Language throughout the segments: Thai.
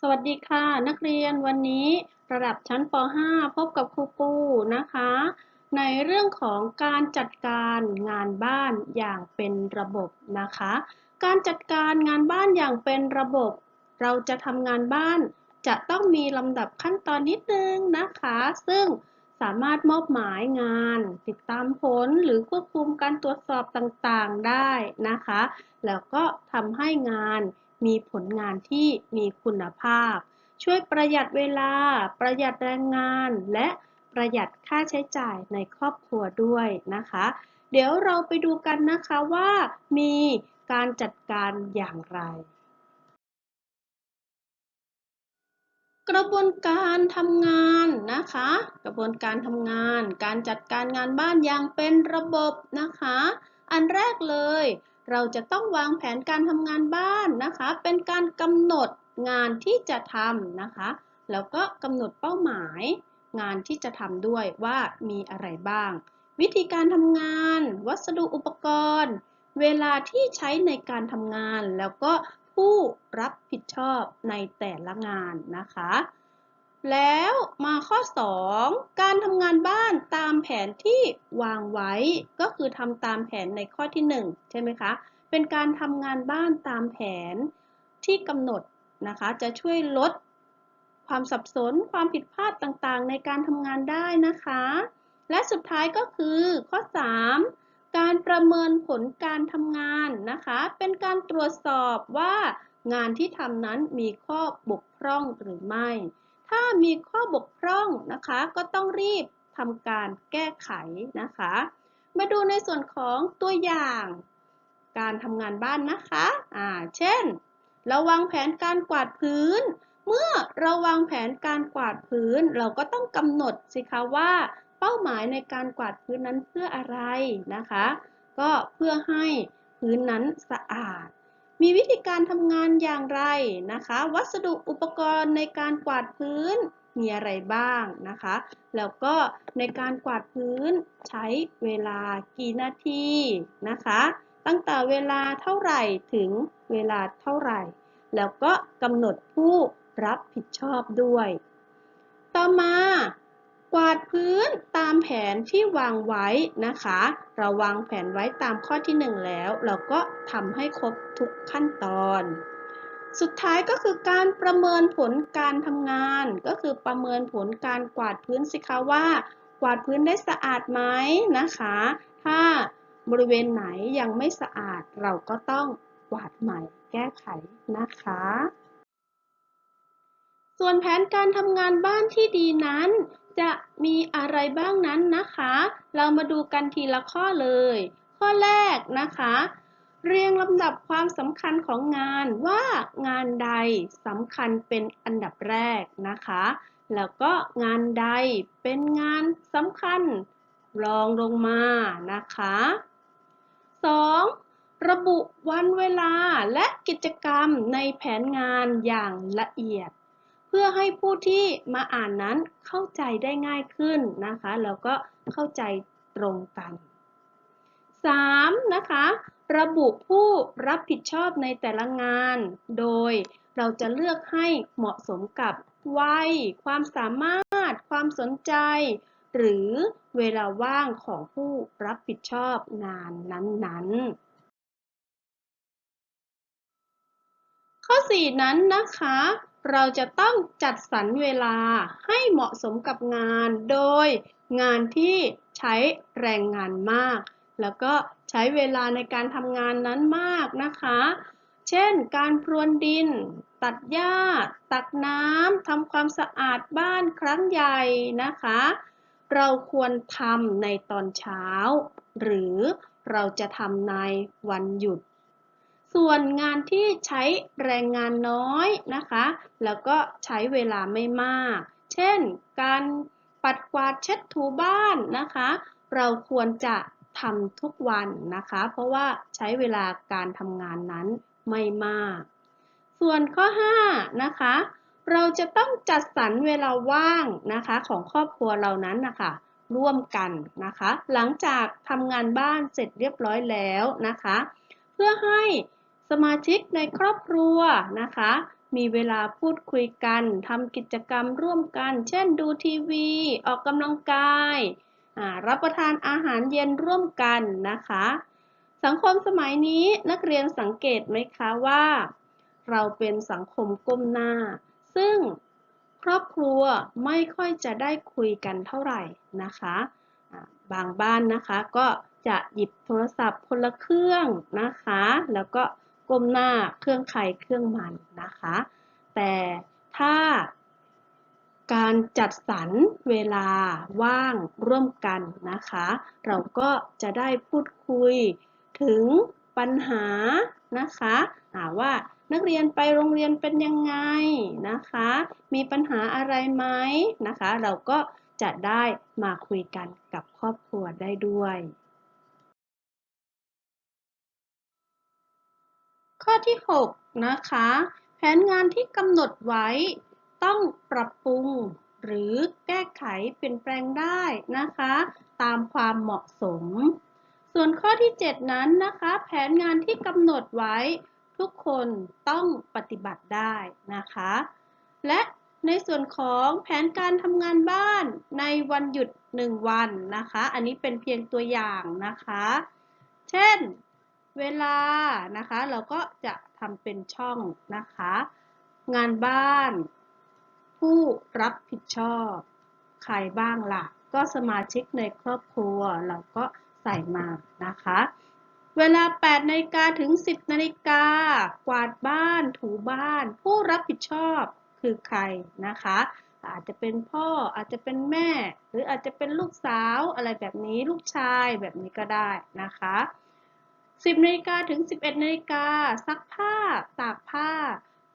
สวัสดีค่ะ นักเรียนวันนี้ระดับชั้นป .5 พบกับครูปูนะคะ ในเรื่องของการจัดการงานบ้านอย่างเป็นระบบนะคะ การจัดการงานบ้านอย่างเป็นระบบ เราจะทำงานบ้านจะต้องมีลำดับขั้นตอนนิดนึงนะคะ ซึ่งสามารถมอบหมายงาน ติดตามผลหรือควบคุมการตรวจสอบต่างๆได้นะคะ แล้วก็ทำให้งาน มีผลงานที่มีคุณภาพ ช่วยประหยัดเวลา ประหยัดแรงงาน และประหยัดค่าใช้จ่ายในครอบครัวด้วยนะคะ เดี๋ยวเราไปดูกันนะคะว่ามีการจัดการอย่างไรกระบวนการทำงานนะคะ กระบวนการทำงาน การจัดการงานบ้านอย่างเป็นระบบนะคะ อันแรกเลย เราจะต้องวางแผนการทำงานบ้านนะคะ เป็นการกำหนดงานที่จะทำนะคะ แล้วก็กำหนดเป้าหมาย งานที่จะทำด้วยว่ามีอะไรบ้าง วิธีการทำงาน วัสดุอุปกรณ์ เวลาที่ใช้ในการทำงาน แล้วก็ผู้รับผิดชอบในแต่ละงานนะคะ แล้วมาข้อ 2 การทำงานบ้านตามแผนที่วางไว้ ก็คือทำตามแผนในข้อที่ 1 ใช่ไหมคะ เป็นการทำงานบ้านตามแผนที่กำหนดนะคะ จะช่วยลดความสับสนความผิดพลาดต่างๆ ในการทำงานได้นะคะ และสุดท้ายก็คือข้อ 3 การประเมินผลการทำงานนะคะ เป็นการตรวจสอบว่างานที่ทำนั้นมีข้อบกพร่องหรือไม่ ถ้ามีข้อบกพร่องนะคะก็ต้องรีบทำการแก้ไขนะคะ มาดูในส่วนของตัวอย่าง การทำงานบ้านนะคะอ่าเช่น เราวางแผนการกวาดพื้น เมื่อเราวางแผนการกวาดพื้น เราก็ต้องกำหนดสิคะว่า เป้าหมายในการกวาดพื้นนั้นเพื่ออะไรนะคะ ก็เพื่อให้พื้นนั้นสะอาด มีวิธีการทำงานอย่างไรนะคะ วัสดุอุปกรณ์ในการกวาดพื้นมีอะไรบ้างนะคะ แล้วก็ในการกวาดพื้นใช้เวลากี่นาทีนะคะ ตั้งแต่เวลาเท่าไหร่ถึงเวลาเท่าไหร่ แล้วก็กำหนดผู้รับผิดชอบด้วย วาดพื้นตามแผนที่วางไว้นะคะ เราวางแผนไว้ตามข้อที่ 1 แล้ว เราก็ทำให้ครบทุกขั้นตอน สุดท้ายก็คือการประเมินผลการทำงาน ก็คือประเมินผลการกวาดพื้นสิคะว่า กวาดพื้นได้สะอาดไหมนะคะ ถ้าบริเวณไหนยังไม่สะอาดเราก็ต้องกวาดใหม่แก้ไขนะคะ ส่วนแผนการทำงานบ้านที่ดีนั้น จะมีอะไรบ้างนั้นนะคะ เรามาดูกันทีละข้อเลย ข้อแรกนะคะ เรียงลำดับความสำคัญของงานว่างานใดสำคัญเป็นอันดับแรกนะคะ แล้วก็งานใดเป็นงานสำคัญรองลงมานะคะ 2. ระบุวันเวลาและกิจกรรมในแผนงานอย่างละเอียด พื่อให้ผู้ที่มาอ่านนั้นเข้าใจได้ง่ายขึ้นนะคะแล้วก็เข้าใจตรงกัน 3. นะคะ ระบุผู้รับผิดชอบในแต่ละงาน โดยเราจะเลือกให้เหมาะสมกับวัย ความสามารถ ความสนใจ หรือเวลาว่างของผู้รับผิดชอบงานนั้นๆข้อ 4 นั้นนะคะ เราจะต้องจัดสรรเวลาให้เหมาะสมกับงาน โดยงานที่ใช้แรงงานมาก แล้วก็ใช้เวลาในการทำงานนั้นมากนะคะ เช่น การพรวนดิน ตัดหญ้า ตักน้ำทำความสะอาดบ้านครั้งใหญ่นะคะ เราควรทำในตอนเช้า หรือเราจะทำในวันหยุด ส่วนงานที่ใช้แรงงานน้อยนะคะ แล้วก็ใช้เวลาไม่มาก เช่น การปัดกวาดเช็ดถูบ้านนะคะ เราควรจะทำทุกวันนะคะ เพราะว่าใช้เวลาการทำงานนั้นไม่มาก ส่วนข้อ5นะคะ เราจะต้องจัดสรรเวลาว่างนะคะของครอบครัวเรานั้นนะคะร่วมกันนะคะ หลังจากทำงานบ้านเสร็จเรียบร้อยแล้วนะคะ เพื่อให้ สมาชิกในครอบครัวนะคะ มีเวลาพูดคุยกันทำกิจกรรมร่วมกัน เช่นดูทีวี ออกกำลังกายรับประทานอาหารเย็นร่วมกันนะคะ สังคมสมัยนี้นักเรียนสังเกตไหมคะว่า เราเป็นสังคมก้มหน้า ซึ่งครอบครัวไม่ค่อยจะได้คุยกันเท่าไหร่นะคะบางบ้านนะคะก็จะหยิบโทรศัพท์คนละเครื่องนะคะ แล้วก็ ก้มหน้าเครื่องใครเครื่องมันนะคะ แต่ถ้าการจัดสรรเวลาว่างร่วมกันนะคะ เราก็จะได้พูดคุยถึงปัญหานะคะว่านักเรียนไปโรงเรียนเป็นยังไงนะคะ มีปัญหาอะไรไหมนะคะ เราก็จะได้มาคุยกันกับครอบครัวได้ด้วย ข้อที่ 6 นะคะ แผนงานที่กำหนดไว้ต้องปรับปรุงหรือแก้ไขเปลี่ยนแปลงได้นะคะ ตามความเหมาะสม ส่วนข้อที่ 7 นั้นนะคะ แผนงานที่กำหนดไว้ทุกคนต้องปฏิบัติได้นะคะ และในส่วนของแผนการทำงานบ้านในวันหยุด 1 วันนะคะ อันนี้เป็นเพียงตัวอย่างนะคะ เช่น เวลานะคะ เราก็จะทำเป็นช่องนะคะ งานบ้าน ผู้รับผิดชอบ ใครบ้างล่ะ ก็สมาชิกในครอบครัวเราก็ใส่มานะคะ เวลา8นาฬิกาถึง 10นาฬิกากวาดบ้านถูบ้าน ผู้รับผิดชอบคือใครนะคะ อาจจะเป็นพ่ออาจจะเป็นแม่ หรืออาจจะเป็นลูกสาวอะไรแบบนี้ลูกชายแบบนี้ก็ได้นะคะ 10นาฬิกาถึง 11นาฬิกาซักผ้า ตากผ้า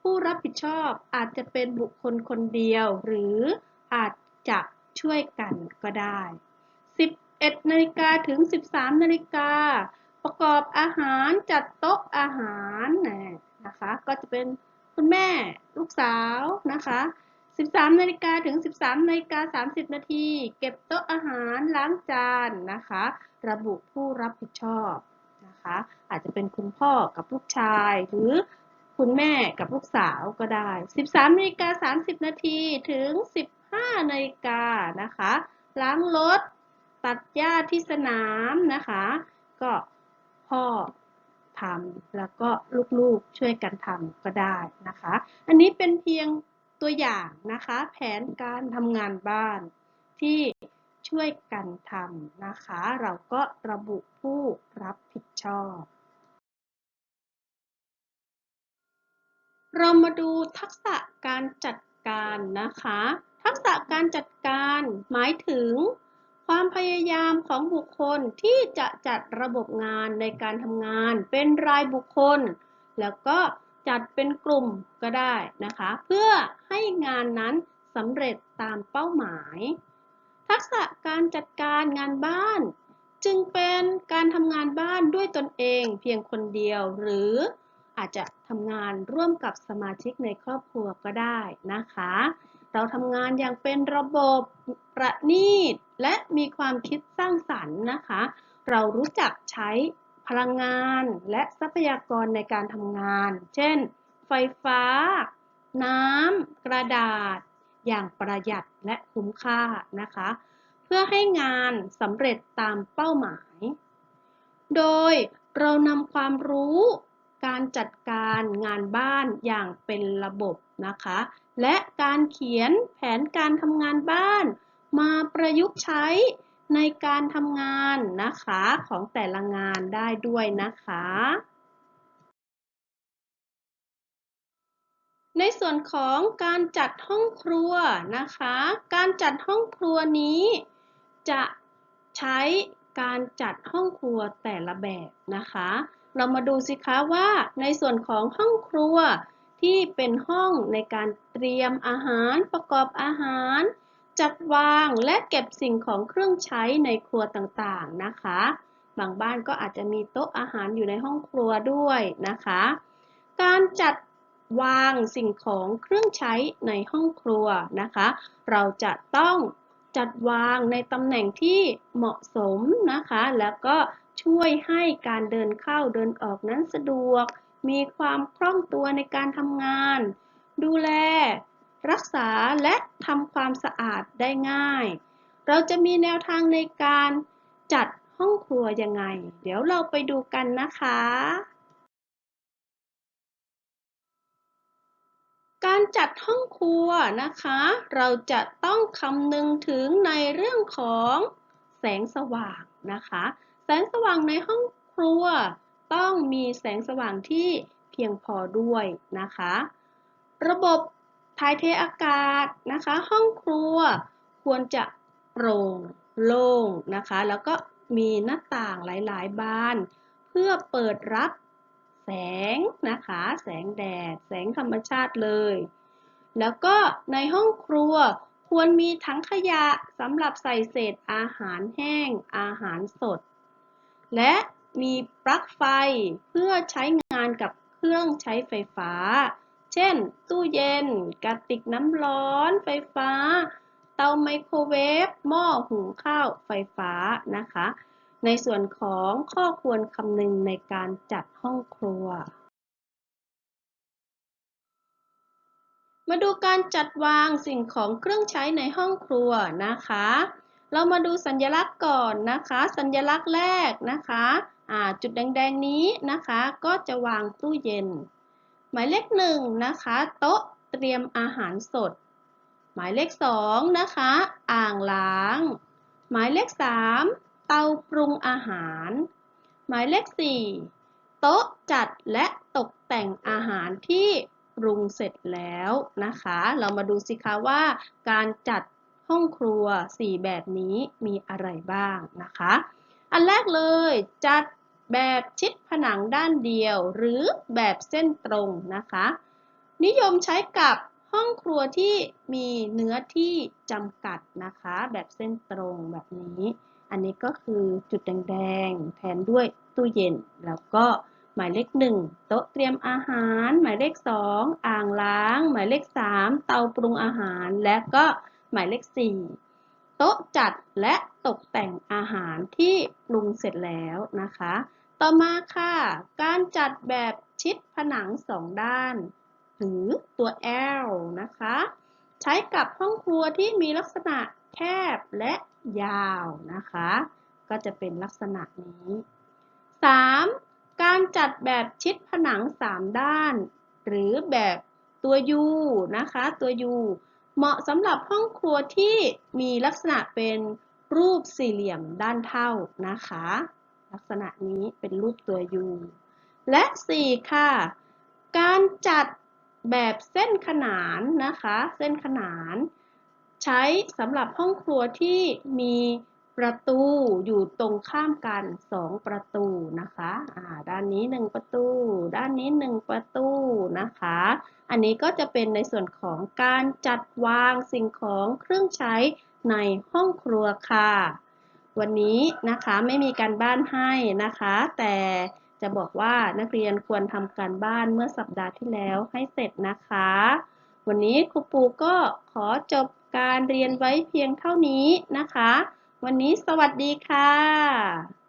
ผู้รับผิดชอบอาจจะเป็นบุคคลคนเดียว หรืออาจจะช่วยกันก็ได้ 11นาฬิกาถึง 13นาฬิกาประกอบอาหารจัดโต๊ะอาหารนะคะ ก็จะเป็นคุณแม่ลูกสาวนะคะ 13นาฬิกาถึง 13นาฬิกา30นาทีเก็บโต๊ะอาหารล้างจานนะคะ ระบุผู้รับผิดชอบ นะคะ อาจจะเป็นคุณพ่อกับลูกชาย หรือคุณแม่กับลูกสาวก็ได้ 13นาฬิกา30 นาทีถึง 15นาฬิกานะคะ ล้างรถ ตัดหญ้าที่สนามนะคะ ก็พ่อทำแล้วก็ลูกๆช่วยกันทำก็ได้นะคะ อันนี้เป็นเพียงตัวอย่างนะคะ แผนการทำงานบ้านที่ ช่วยกันทำนะคะ เราก็ระบุผู้รับผิดชอบ เรามาดูทักษะการจัดการนะคะ ทักษะการจัดการหมายถึง ความพยายามของบุคคลที่จะจัดระบบงานในการทำงาน เป็นรายบุคคล แล้วก็จัดเป็นกลุ่มก็ได้นะคะ เพื่อให้งานนั้นสำเร็จตามเป้าหมาย ทักษะการจัดการงานบ้าน จึงเป็นการทำงานบ้านด้วยตนเองเพียงคนเดียว หรืออาจจะทำงานร่วมกับสมาชิกในครอบครัวก็ได้นะคะ เราทำงานอย่างเป็นระบบประณีต และมีความคิดสร้างสรรค์นะคะ เรารู้จักใช้พลังงานและทรัพยากรในการทำงาน เช่น ไฟฟ้า น้ำ กระดาษ อย่างประหยัดและคุ้มค่านะคะ เพื่อให้งานสำเร็จตามเป้าหมาย โดยเรานำความรู้การจัดการงานบ้านอย่างเป็นระบบนะคะ และการเขียนแผนการทำงานบ้าน มาประยุกต์ใช้ในการทำงานนะคะของแต่ละงานได้ด้วยนะคะ ในส่วนของการจัดห้องครัวนะคะ การจัดห้องครัวนี้ จะใช้การจัดห้องครัวแต่ละแบบนะคะ เรามาดูสิคะว่าในส่วนของห้องครัวที่เป็นห้องในการเตรียมอาหารประกอบอาหาร จัดวางและเก็บสิ่งของเครื่องใช้ในครัวต่างๆนะคะ บางบ้านก็อาจจะมีโต๊ะอาหารอยู่ในห้องครัวด้วยนะคะ การจัด วางสิ่งของเครื่องใช้ในห้องครัวนะคะ เราจะต้องจัดวางในตำแหน่งที่เหมาะสมนะคะ แล้วก็ช่วยให้การเดินเข้าเดินออกนั้นสะดวก มีความคล่องตัวในการทำงาน ดูแล รักษาและทำความสะอาดได้ง่าย เราจะมีแนวทางในการจัดห้องครัวยังไง เดี๋ยวเราไปดูกันนะคะ การจัดห้องครัวนะคะ เราจะต้องคำนึงถึงในเรื่องของแสงสว่างนะคะ แสงสว่างในห้องครัว ต้องมีแสงสว่างที่เพียงพอด้วยนะคะ ระบบถ่ายเทอากาศนะคะ ห้องครัวควรจะโปร่งโล่งนะคะ แล้วก็มีหน้าต่างหลาย ๆ บาน เพื่อเปิดรับ งนะคะ แสงแดด แสงธรรมชาติเลย แล้วก็ในห้องครัวควรมีถังขยะสำหรับใส่เศษอาหารแห้ง อาหารสด และมีปลั๊กไฟเพื่อใช้งานกับเครื่องใช้ไฟฟ้า เช่น ตู้เย็น กระติกน้ำร้อนไฟฟ้า เตาไมโครเวฟ หม้อหุงข้าวไฟฟ้านะคะ ในส่วนของข้อควรคำนึงในการจัดห้องครัว มาดูการจัดวางสิ่งของเครื่องใช้ในห้องครัวนะคะ เรามาดูสัญลักษณ์ก่อนนะคะ สัญลักษณ์แรกนะคะจุดแดงๆนี้นะคะ ก็จะวางตู้เย็น หมายเลขหนึ่งนะคะ โต๊ะเตรียมอาหารสด หมายเลขสองนะคะ อ่างล้าง หมายเลขสาม เตาปรุงอาหาร หมายเลขสี่โต๊ะจัดและตกแต่งอาหารที่ปรุงเสร็จแล้วนะคะ เรามาดูสิคะว่าการจัดห้องครัว 4 แบบนี้มีอะไรบ้างนะคะ อันแรกเลยจัดแบบชิดผนังด้านเดียว หรือแบบเส้นตรงนะคะ นิยมใช้กับห้องครัวที่มีเนื้อที่จำกัดนะคะ แบบเส้นตรงแบบนี้ อันนี้ก็คือจุดแดงๆ แทนด้วยตู้เย็น แล้วก็หมายเลขหนึ่งโต๊ะเตรียมอาหาร หมายเลขสองอ่างล้าง หมายเลขสามเตาปรุงอาหาร และก็หมายเลขสี่โต๊ะจัดและตกแต่งอาหารที่ปรุงเสร็จแล้วนะคะ ต่อมาค่ะ การจัดแบบชิดผนังสองด้าน หรือตัว L นะคะ ใช้กับห้องครัวที่มีลักษณะ แคบและยาวนะคะ ก็จะเป็นลักษณะนี้ 3. การจัดแบบชิดผนัง 3 ด้าน หรือแบบตัว U นะคะตัว U เหมาะสำหรับห้องครัวที่มีลักษณะเป็นรูปสี่เหลี่ยมด้านเท่านะคะ ลักษณะนี้เป็นรูปตัว U และ 4 ค่ะ การจัดแบบเส้นขนานนะคะ เส้นขนาน ใช้สำหรับห้องครัวที่มีประตูอยู่ตรงข้ามกัน 2 ประตูนะคะะด้านนี้ 1 ประตู ด้านนี้ 1 ประตูนะคะ อันนี้ก็จะเป็นในส่วนของการจัดวางสิ่งของเครื่องใช้ในห้องครัวค่ะ วันนี้นะคะไม่มีการบ้านให้นะคะ แต่จะบอกว่านักเรียนควรทำการบ้านเมื่อสัปดาห์ที่แล้วให้เสร็จนะคะ วันนี้ครูปูก็ขอจบ การเรียนไว้เพียงเท่านี้นะคะ วันนี้สวัสดีค่ะ